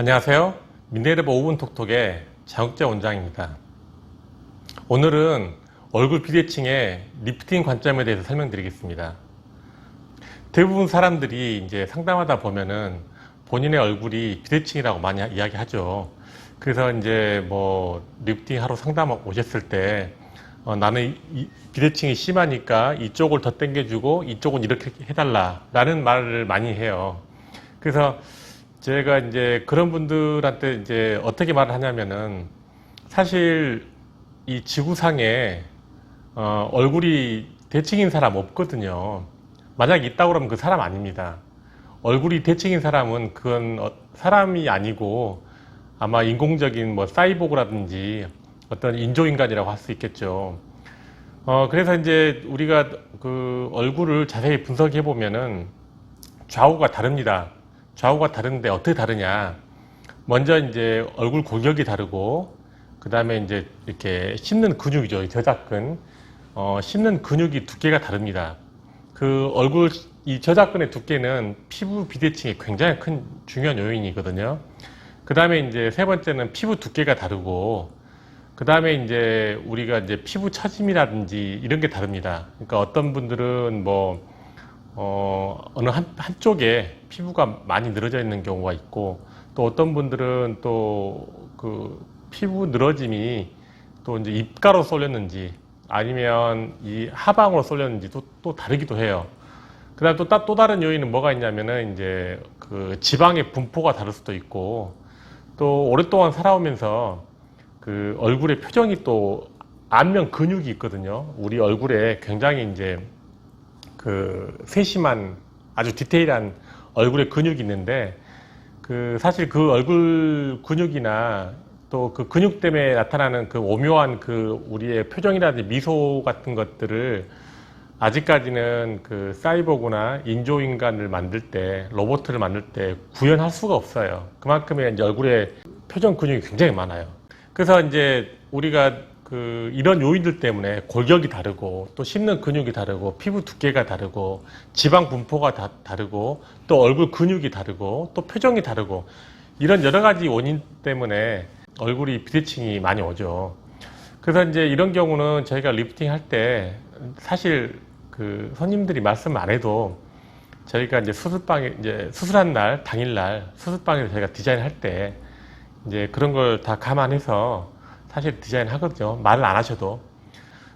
안녕하세요. 민네르버 5분 톡톡의 장욱재 원장입니다. 오늘은 얼굴 비대칭의 리프팅 관점에 대해서 설명드리겠습니다. 대부분 사람들이 이제 상담하다 보면은 본인의 얼굴이 비대칭이라고 많이 이야기하죠. 그래서 이제 뭐 리프팅 하러 상담 오셨을 때 어, 나는 이- 비대칭이 심하니까 이쪽을 더 당겨주고 이쪽은 이렇게 해달라라는 말을 많이 해요. 그래서 제가 이제 그런 분들한테 이제 어떻게 말을 하냐면은 사실 이 지구상에 어, 얼굴이 대칭인 사람 없거든요. 만약 있다고 그러면 그 사람 아닙니다. 얼굴이 대칭인 사람은 그건 어, 사람이 아니고 아마 인공적인 뭐 사이보그라든지 어떤 인조인간이라고 할 수 있겠죠. 어, 그래서 이제 우리가 그 얼굴을 자세히 분석해 보면은 좌우가 다릅니다. 좌우가 다른데 어떻게 다르냐? 먼저 이제 얼굴 골격이 다르고, 그 다음에 이제 이렇게 씹는 근육이죠. 이 저작근. 어, 씹는 근육이 두께가 다릅니다. 그 얼굴, 이 저작근의 두께는 피부 비대칭에 굉장히 큰 중요한 요인이거든요. 그 다음에 이제 세 번째는 피부 두께가 다르고, 그 다음에 이제 우리가 이제 피부 처짐이라든지 이런 게 다릅니다. 그러니까 어떤 분들은 뭐, 어, 어느 한, 한쪽에 피부가 많이 늘어져 있는 경우가 있고, 또 어떤 분들은 또 그 피부 늘어짐이 또 이제 입가로 쏠렸는지 아니면 이 하방으로 쏠렸는지 또, 또 다르기도 해요. 그 다음 또, 따- 또 다른 요인은 뭐가 있냐면은 이제 그 지방의 분포가 다를 수도 있고, 또 오랫동안 살아오면서 그 얼굴의 표정이 또 안면 근육이 있거든요. 우리 얼굴에 굉장히 이제 그 세심한 아주 디테일한 얼굴의 근육이 있는데 그 사실 그 얼굴 근육이나 또 그 근육 때문에 나타나는 그 오묘한 그 우리의 표정이라든지 미소 같은 것들을 아직까지는 그 사이보그나 인조인간을 만들 때 로봇을 만들 때 구현할 수가 없어요. 그만큼의 얼굴에 표정 근육이 굉장히 많아요. 그래서 이제 우리가 그 이런 요인들 때문에 골격이 다르고 또 씹는 근육이 다르고 피부 두께가 다르고 지방 분포가 다, 다르고 또 얼굴 근육이 다르고 또 표정이 다르고 이런 여러 가지 원인 때문에 얼굴이 비대칭이 많이 오죠. 그래서 이제 이런 경우는 저희가 리프팅 할 때 사실 그 손님들이 말씀 안 해도 저희가 이제 수술방에 이제 수술한 날 당일 날 수술방에서 저희가 디자인 할 때 이제 그런 걸 다 감안해서 사실 디자인 하거든요. 말을 안 하셔도.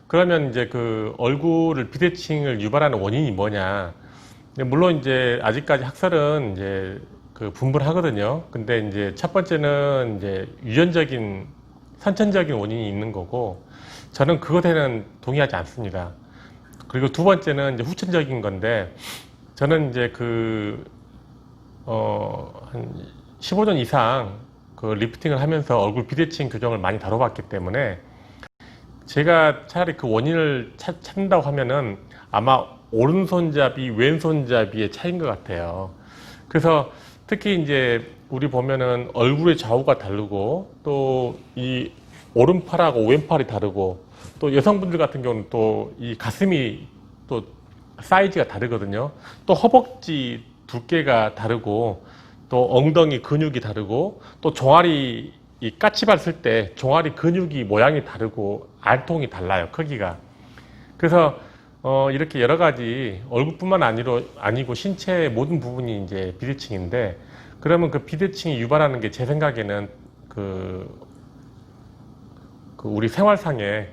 그러면 이제 그 얼굴을 비대칭을 유발하는 원인이 뭐냐. 물론 이제 아직까지 학설은 이제 그 분분하거든요. 근데 이제 첫 번째는 이제 유전적인 선천적인 원인이 있는 거고 저는 그것에는 동의하지 않습니다. 그리고 두 번째는 이제 후천적인 건데 저는 이제 그, 어, 한 15년 이상 그 리프팅을 하면서 얼굴 비대칭 교정을 많이 다뤄봤기 때문에 제가 차라리 그 원인을 찾, 찾는다고 하면은 아마 오른손잡이, 왼손잡이의 차이인 것 같아요. 그래서 특히 이제 우리 보면은 얼굴의 좌우가 다르고 또 이 오른팔하고 왼팔이 다르고 또 여성분들 같은 경우는 또 이 가슴이 또 사이즈가 다르거든요. 또 허벅지 두께가 다르고 또 엉덩이 근육이 다르고 또 종아리 이 까치발 쓸 때 종아리 근육이 모양이 다르고 알통이 달라요 크기가. 그래서 어 이렇게 여러 가지 얼굴뿐만 아니로 아니고 신체의 모든 부분이 이제 비대칭인데 그러면 그 비대칭이 유발하는 게 제 생각에는 그, 그 우리 생활상의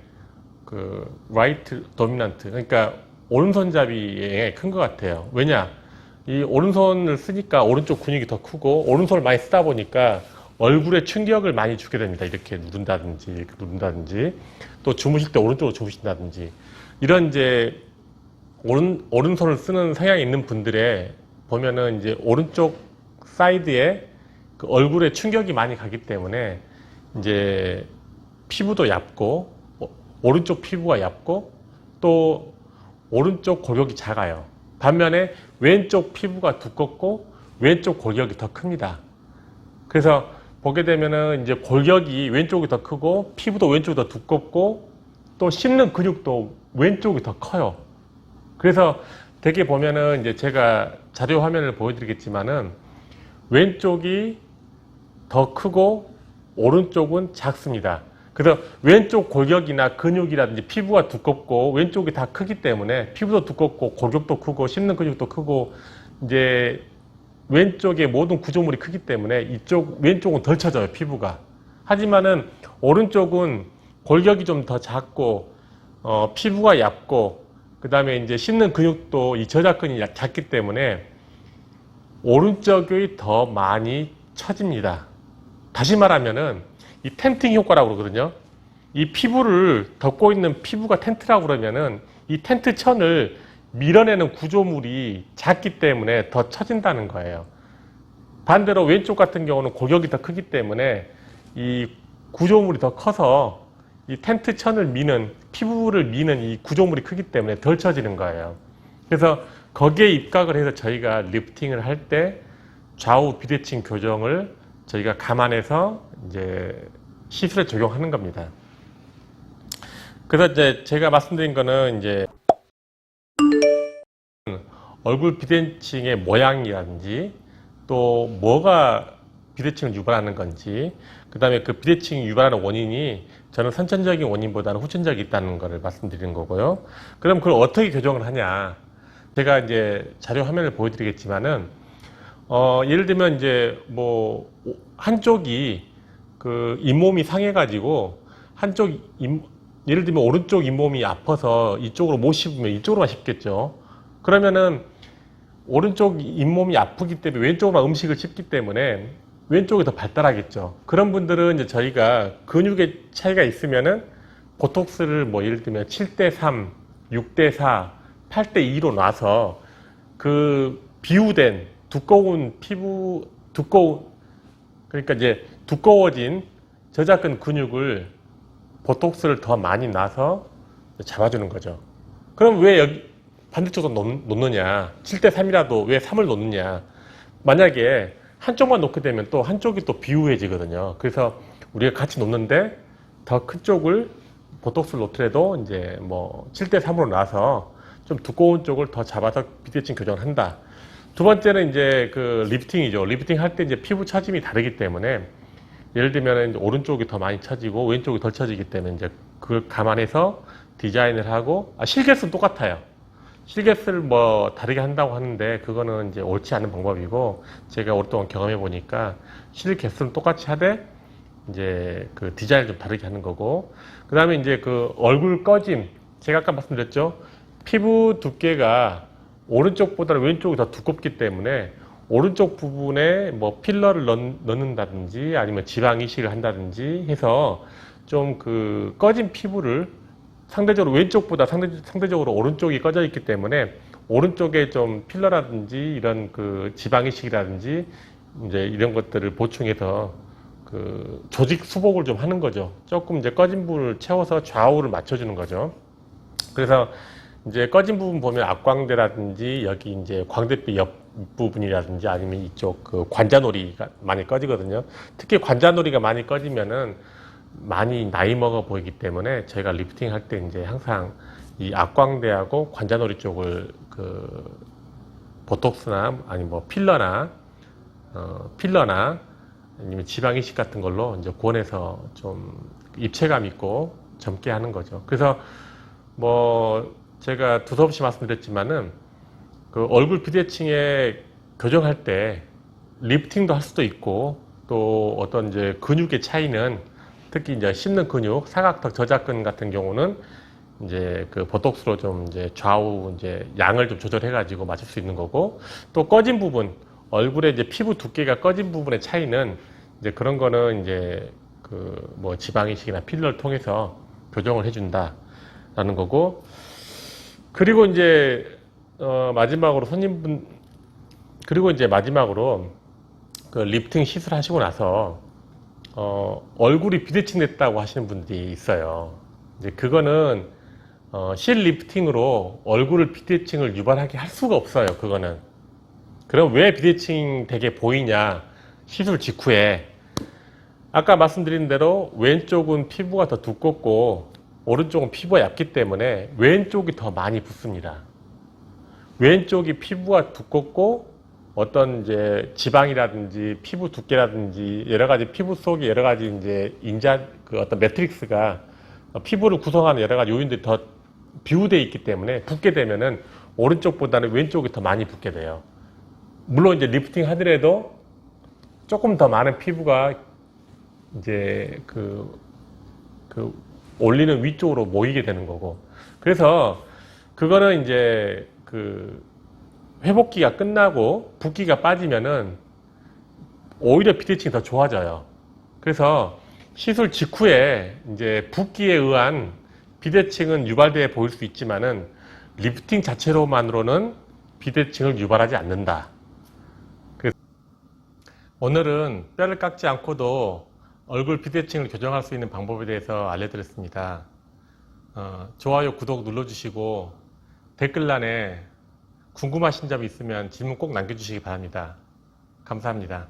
그 라이트 도미넌트 그러니까 오른손잡이에 큰 것 같아요. 왜냐 이 오른손을 쓰니까 오른쪽 근육이 더 크고 오른손을 많이 쓰다 보니까 얼굴에 충격을 많이 주게 됩니다. 이렇게 누른다든지 이렇게 누른다든지 또 주무실 때 오른쪽으로 주무신다든지 이런 이제 오른 오른손을 쓰는 성향이 있는 분들의 보면은 이제 오른쪽 사이드에 그 얼굴에 충격이 많이 가기 때문에 이제 피부도 얇고 오- 오른쪽 피부가 얇고 또 오른쪽 골격이 작아요. 반면에 왼쪽 피부가 두껍고 왼쪽 골격이 더 큽니다. 그래서 보게 되면은 이제 골격이 왼쪽이 더 크고 피부도 왼쪽이 더 두껍고 또 씹는 근육도 왼쪽이 더 커요. 그래서 되게 보면은 이제 제가 자료 화면을 보여드리겠지만은 왼쪽이 더 크고 오른쪽은 작습니다. 그래서 왼쪽 골격이나 근육이라든지 피부가 두껍고 왼쪽이 다 크기 때문에 피부도 두껍고 골격도 크고 씹는 근육도 크고 이제 왼쪽의 모든 구조물이 크기 때문에 이쪽 왼쪽은 덜 쳐져요 피부가. 하지만은 오른쪽은 골격이 좀 더 작고 어, 피부가 얇고 그 다음에 이제 씹는 근육도 이 저작근이 약- 작기 때문에 오른쪽이 더 많이 처집니다. 다시 말하면은 이 텐팅 효과라고 그러거든요. 이 피부를 덮고 있는 피부가 텐트라고 그러면은 이 텐트 천을 밀어내는 구조물이 작기 때문에 더 처진다는 거예요. 반대로 왼쪽 같은 경우는 골격이 더 크기 때문에 이 구조물이 더 커서 이 텐트 천을 미는 피부를 미는 이 구조물이 크기 때문에 덜 처지는 거예요. 그래서 거기에 입각을 해서 저희가 리프팅을 할 때 좌우 비대칭 교정을 저희가 감안해서 이제 시술에 적용하는 겁니다. 그래서 이제 제가 말씀드린 거는 이제 얼굴 비대칭의 모양이라든지 또 뭐가 비대칭을 유발하는 건지 그 다음에 그 비대칭 유발하는 원인이 저는 선천적인 원인보다는 후천적이 있다는 것을 말씀드리는 거고요. 그럼 그걸 어떻게 교정을 하냐? 제가 이제 자료 화면을 보여드리겠지만은 어, 예를 들면 이제 뭐 오- 한쪽이 그 잇몸이 상해가지고 한쪽 잇, 예를 들면 오른쪽 잇몸이 아파서 이쪽으로 못 씹으면 이쪽으로만 씹겠죠. 그러면은 오른쪽 잇몸이 아프기 때문에 왼쪽으로만 음식을 씹기 때문에 왼쪽이 더 발달하겠죠. 그런 분들은 이제 저희가 근육의 차이가 있으면은 보톡스를 뭐 예를 들면 7대 3, 6대 4, 8대 2로 놔서 그 비우된 두꺼운 피부 두꺼운 그러니까 이제 두꺼워진 저작근 근육을 보톡스를 더 많이 놔서 잡아주는 거죠. 그럼 왜 여기 반대쪽으로 놓, 놓느냐? 7대 3이라도 왜 3을 놓느냐? 만약에 한쪽만 놓게 되면 또 한쪽이 또 비우해지거든요. 그래서 우리가 같이 놓는데 더 큰 쪽을 보톡스를 놓더라도 이제 뭐 7대 3으로 놔서 좀 두꺼운 쪽을 더 잡아서 비대칭 교정을 한다. 두 번째는 이제 그 리프팅이죠. 리프팅 할 때 이제 피부 처짐이 다르기 때문에 예를 들면 오른쪽이 더 많이 처지고 왼쪽이 덜 처지기 때문에 이제 그걸 감안해서 디자인을 하고 아, 실개수는 똑같아요. 실개수를 뭐 다르게 한다고 하는데 그거는 이제 옳지 않은 방법이고 제가 오랫동안 경험해 보니까 실개수는 똑같이 하되 이제 그 디자인을 좀 다르게 하는 거고 그 다음에 이제 그 얼굴 꺼짐 제가 아까 말씀드렸죠 피부 두께가 오른쪽보다는 왼쪽이 더 두껍기 때문에 오른쪽 부분에 뭐 필러를 넣, 넣는다든지 아니면 지방 이식을 한다든지 해서 좀 그 꺼진 피부를 상대적으로 왼쪽보다 상대, 상대적으로 오른쪽이 꺼져 있기 때문에 오른쪽에 좀 필러라든지 이런 그 지방 이식이라든지 이제 이런 것들을 보충해서 그 조직 수복을 좀 하는 거죠. 조금 이제 꺼진 부분을 채워서 좌우를 맞춰주는 거죠. 그래서 이제 꺼진 부분 보면 앞광대라든지 여기 이제 광대뼈 옆 부분이라든지 아니면 이쪽 그 관자놀이가 많이 꺼지거든요. 특히 관자놀이가 많이 꺼지면은 많이 나이 먹어 보이기 때문에 저희가 리프팅 할 때 이제 항상 이 앞광대하고 관자놀이 쪽을 그 보톡스나 아니 뭐 필러나 어 필러나 아니면 지방 이식 같은 걸로 이제 권해서 좀 입체감 있고 젊게 하는 거죠. 그래서 뭐 제가 두서없이 말씀드렸지만은 그 얼굴 비대칭에 교정할 때 리프팅도 할 수도 있고 또 어떤 이제 근육의 차이는 특히 이제 씹는 근육, 사각턱 저작근 같은 경우는 이제 그 보톡스로 좀 이제 좌우 이제 양을 좀 조절해 가지고 맞출 수 있는 거고 또 꺼진 부분 얼굴에 이제 피부 두께가 꺼진 부분의 차이는 이제 그런 거는 이제 그 뭐 지방 이식이나 필러를 통해서 교정을 해준다라는 거고 그리고 이제 어 마지막으로 손님분 그리고 이제 마지막으로 그 리프팅 시술 하시고 나서 어 얼굴이 비대칭 됐다고 하시는 분들이 있어요. 이제 그거는 어, 실 리프팅으로 얼굴을 비대칭을 유발하게 할 수가 없어요. 그거는. 그럼 왜 비대칭 되게 보이냐? 시술 직후에. 아까 말씀드린 대로 왼쪽은 피부가 더 두껍고 오른쪽은 피부가 얇기 때문에 왼쪽이 더 많이 붓습니다. 왼쪽이 피부가 두껍고 어떤 이제 지방이라든지 피부 두께라든지 여러 가지 피부 속에 여러 가지 이제 인자 그 어떤 매트릭스가 피부를 구성하는 여러 가지 요인들이 더 비우돼 있기 때문에 붓게 되면은 오른쪽보다는 왼쪽이 더 많이 붓게 돼요. 물론 이제 리프팅 하더라도 조금 더 많은 피부가 이제 그, 그 올리는 위쪽으로 모이게 되는 거고. 그래서 그거는 이제 그 회복기가 끝나고 붓기가 빠지면은 오히려 비대칭이 더 좋아져요. 그래서 시술 직후에 이제 붓기에 의한 비대칭은 유발돼 보일 수 있지만은 리프팅 자체로만으로는 비대칭을 유발하지 않는다. 오늘은 뼈를 깎지 않고도 얼굴 비대칭을 교정할 수 있는 방법에 대해서 알려드렸습니다. 어, 좋아요, 구독 눌러주시고 댓글란에 궁금하신 점 있으면 질문 꼭 남겨주시기 바랍니다. 감사합니다.